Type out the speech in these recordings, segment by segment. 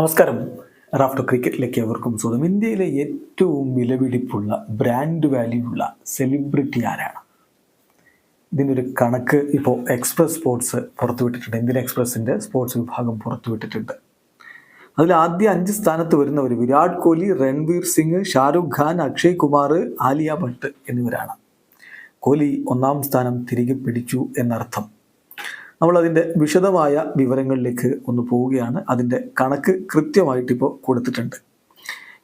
നമസ്കാരം. റാഫ്റ്റർ ക്രിക്കറ്റിലേക്ക് എവർക്കും സ്വന്തം ഇന്ത്യയിലെ ഏറ്റവും വിലപിടിപ്പുള്ള ബ്രാൻഡ് വാല്യൂ ഉള്ള സെലിബ്രിറ്റി ആരാണ്? ഇതിനൊരു കണക്ക് ഇപ്പോൾ എക്സ്പ്രസ് സ്പോർട്സ് പുറത്തുവിട്ടിട്ടുണ്ട്. ഇന്ത്യൻ എക്സ്പ്രസിന്റെ സ്പോർട്സ് വിഭാഗം പുറത്തുവിട്ടിട്ടുണ്ട്. അതിൽ ആദ്യ അഞ്ച് സ്ഥാനത്ത് വരുന്നവർ വിരാട് കോഹ്ലി രൺവീർ സിംഗ് ഷാറുഖ് ഖാൻ അക്ഷയ് കുമാർ ആലിയ ഭട്ട് എന്നിവരാണ്. കോഹ്ലി ഒന്നാം സ്ഥാനം തിരികെ പിടിച്ചു എന്നർത്ഥം. നമ്മൾ അതിന്റെ വിശദമായ വിവരങ്ങളിലേക്ക് ഒന്ന് പോവുകയാണ്. അതിന്റെ കണക്ക് കൃത്യമായിട്ടിപ്പോൾ കൊടുത്തിട്ടുണ്ട്.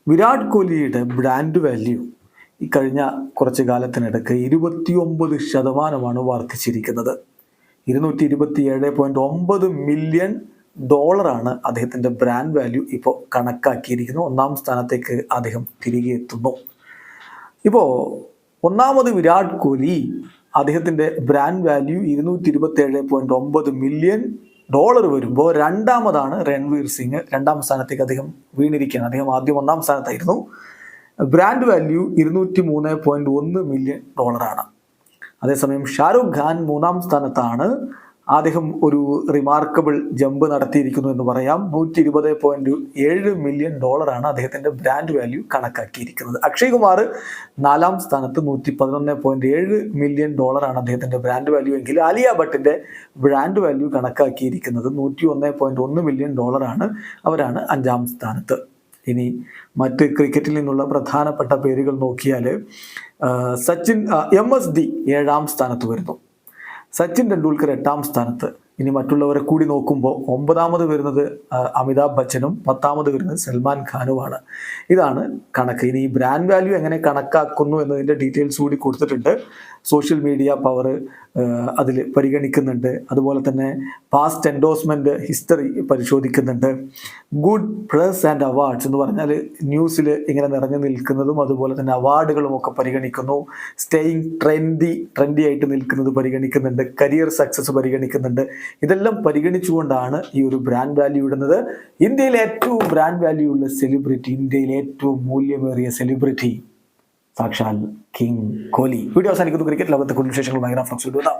വിരാട് കോഹ്ലിയുടെ ബ്രാൻഡ് വാല്യൂ ഈ കഴിഞ്ഞ കുറച്ച് കാലത്തിനിടയ്ക്ക് ഇരുപത്തിയൊമ്പത് ശതമാനമാണ് വർദ്ധിച്ചിരിക്കുന്നത്. ഇരുന്നൂറ്റി ഇരുപത്തി ഏഴ് പോയിന്റ് ഒമ്പത് മില്യൺ ഡോളറാണ് അദ്ദേഹത്തിന്റെ ബ്രാൻഡ് വാല്യൂ ഇപ്പോൾ കണക്കാക്കിയിരിക്കുന്നത് ഒന്നാം സ്ഥാനത്തേക്ക് അദ്ദേഹം തിരികെ എത്തുന്നു. ഇപ്പോൾ ഒന്നാമത് വിരാട് കോഹ്ലി അദ്ദേഹത്തിന്റെ ബ്രാൻഡ് വാല്യൂ ഇരുന്നൂറ്റി ഇരുപത്തി ഏഴ് പോയിന്റ് ഒമ്പത് മില്യൺ ഡോളർ വരുമ്പോൾ രണ്ടാമതാണ് രൺവീർ സിംഗ്. രണ്ടാം സ്ഥാനത്തേക്ക് അദ്ദേഹം വീണിരിക്കുകയാണ്. അദ്ദേഹം ആദ്യം ഒന്നാം സ്ഥാനത്തായിരുന്നു. ബ്രാൻഡ് വാല്യൂ ഇരുന്നൂറ്റി മൂന്ന് പോയിന്റ് ഒന്ന് മില്യൺ ഡോളറാണ് അതേസമയം ഷാരൂഖ് ഖാൻ മൂന്നാം സ്ഥാനത്താണ്. അദ്ദേഹം ഒരു റിമാർക്കബിൾ ജമ്പ് നടത്തിയിരിക്കുന്നു എന്ന് പറയാം. നൂറ്റി ഇരുപത് പോയിന്റ് ഏഴ് മില്യൺ ഡോളറാണ് അദ്ദേഹത്തിന്റെ ബ്രാൻഡ് വാല്യൂ കണക്കാക്കിയിരിക്കുന്നത്. അക്ഷയ് കുമാർ നാലാം സ്ഥാനത്ത് നൂറ്റി പതിനൊന്ന് പോയിന്റ് ഏഴ് മില്യൺ ഡോളറാണ് അദ്ദേഹത്തിന്റെ ബ്രാൻഡ് വാല്യൂ എങ്കിൽ ആലിയ ഭട്ടിന്റെ ബ്രാൻഡ് വാല്യൂ കണക്കാക്കിയിരിക്കുന്നത് നൂറ്റി ഒന്ന് പോയിന്റ് ഒന്ന് മില്യൺ ഡോളറാണ് അവരാണ് അഞ്ചാം സ്ഥാനത്ത്. ഇനി മറ്റ് ക്രിക്കറ്റിൽ നിന്നുള്ള പ്രധാനപ്പെട്ട പേരുകൾ നോക്കിയാൽ സച്ചിൻ എം എസ് ഡി ഏഴാം സ്ഥാനത്ത് വരുന്നു. സച്ചിൻ ടെണ്ടുൽക്കർ എട്ടാം സ്ഥാനത്ത്. ഇനി മറ്റുള്ളവരെ കൂടി നോക്കുമ്പോൾ ഒമ്പതാമത് വരുന്നത് അമിതാഭ് ബച്ചനും പത്താമത് വരുന്നത് സൽമാൻ ഖാനുമാണ്. ഇതാണ് കണക്ക്. ഇനി ഈ ബ്രാൻഡ് വാല്യൂ എങ്ങനെ കണക്കാക്കുന്നു എന്നതിന്റെ ഡീറ്റെയിൽസ് കൂടി കൊടുത്തിട്ടുണ്ട്. സോഷ്യൽ മീഡിയ പവർ അതിൽ പരിഗണിക്കുന്നുണ്ട്. അതുപോലെ തന്നെ പാസ്റ്റ് എൻഡോസ്മെന്റ് ഹിസ്റ്ററി പരിശോധിക്കുന്നുണ്ട്. ഗുഡ് പ്രസ് ആൻഡ് അവാർഡ്സ് എന്ന് പറഞ്ഞാൽ ന്യൂസിൽ ഇങ്ങനെ നിറഞ്ഞു നിൽക്കുന്നതും അതുപോലെ തന്നെ അവാർഡുകളും ഒക്കെ പരിഗണിക്കുന്നു. സ്റ്റേയിങ് ട്രെൻഡി ട്രെൻഡി ആയിട്ട് നിൽക്കുന്നത് പരിഗണിക്കുന്നുണ്ട്. കരിയർ സക്സസ് പരിഗണിക്കുന്നുണ്ട്. ഇതെല്ലാം പരിഗണിച്ചുകൊണ്ടാണ് ഈ ഒരു ബ്രാൻഡ് വാല്യൂ ഇടുന്നത്. ഇന്ത്യയിലെ ഏറ്റവും ബ്രാൻഡ് വാല്യൂ ഉള്ള സെലിബ്രിറ്റി ഇന്ത്യയിലെ ഏറ്റവും മൂല്യമേറിയ സെലിബ്രിറ്റി സാക്ഷാൽ കിങ് കോഹ്ലി വീഡിയോ അവസാനിക്കുന്നു. ക്രിക്കറ്റ് ലോകത്തെ കൂടുതൽ വിശേഷങ്ങളുമായി ഫ്ലക്സ് വിടുക